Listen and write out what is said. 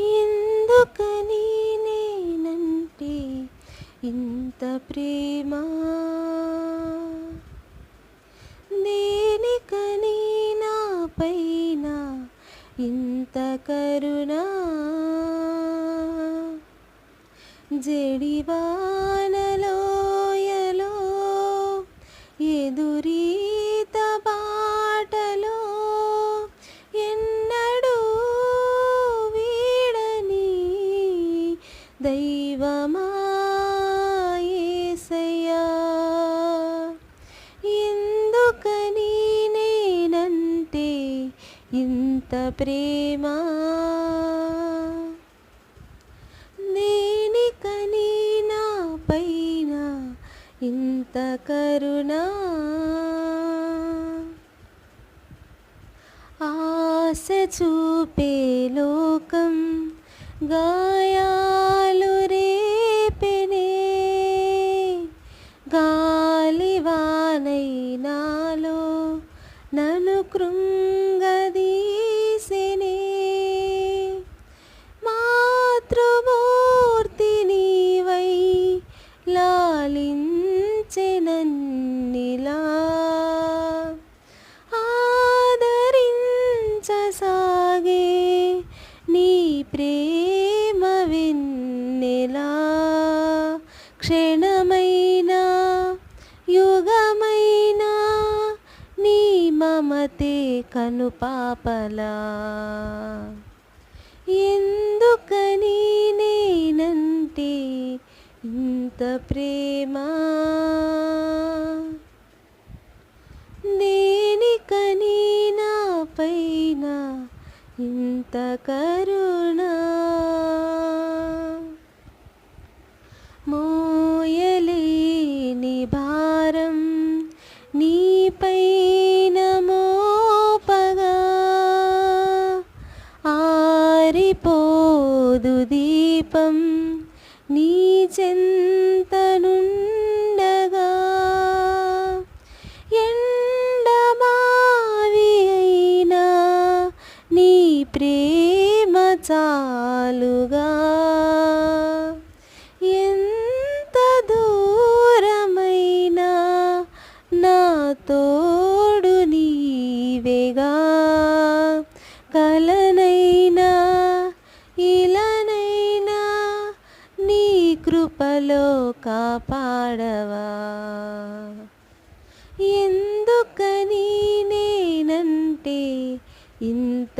ఎందుకని నేనంటే ఇంత ప్రేమ? దేనికని నా పైన ఇంత కరుణ? జడివానలో దైవమా యేసయ్యా ఎందుకని నేనంటే ఇంత ప్రేమ దేనికని నా పైన ఇంత కరుణ ఆశ చూపే లోకం గా కృంగదీసిని మాతృమూర్తి నీవై లాలించెనన్నిలా. ఆదరించసాగే నీ ప్రేమ విన్నెలా క్షణ మమతే కనుపాపలా ఎందుకని నేనంటే ఇంత ప్రేమ? దేనికని నా పైన ఇంత కరుణ? మోయలేని భారం నీపై సరిపోదు దీపం. నీ చెంతనుండగా ఎండమావి అయినా నీ ప్రేమ చాలుగా. ఎంత దూరమైనా నా తోడు నీవేగా. కలనై కృపలో కాపాడవా?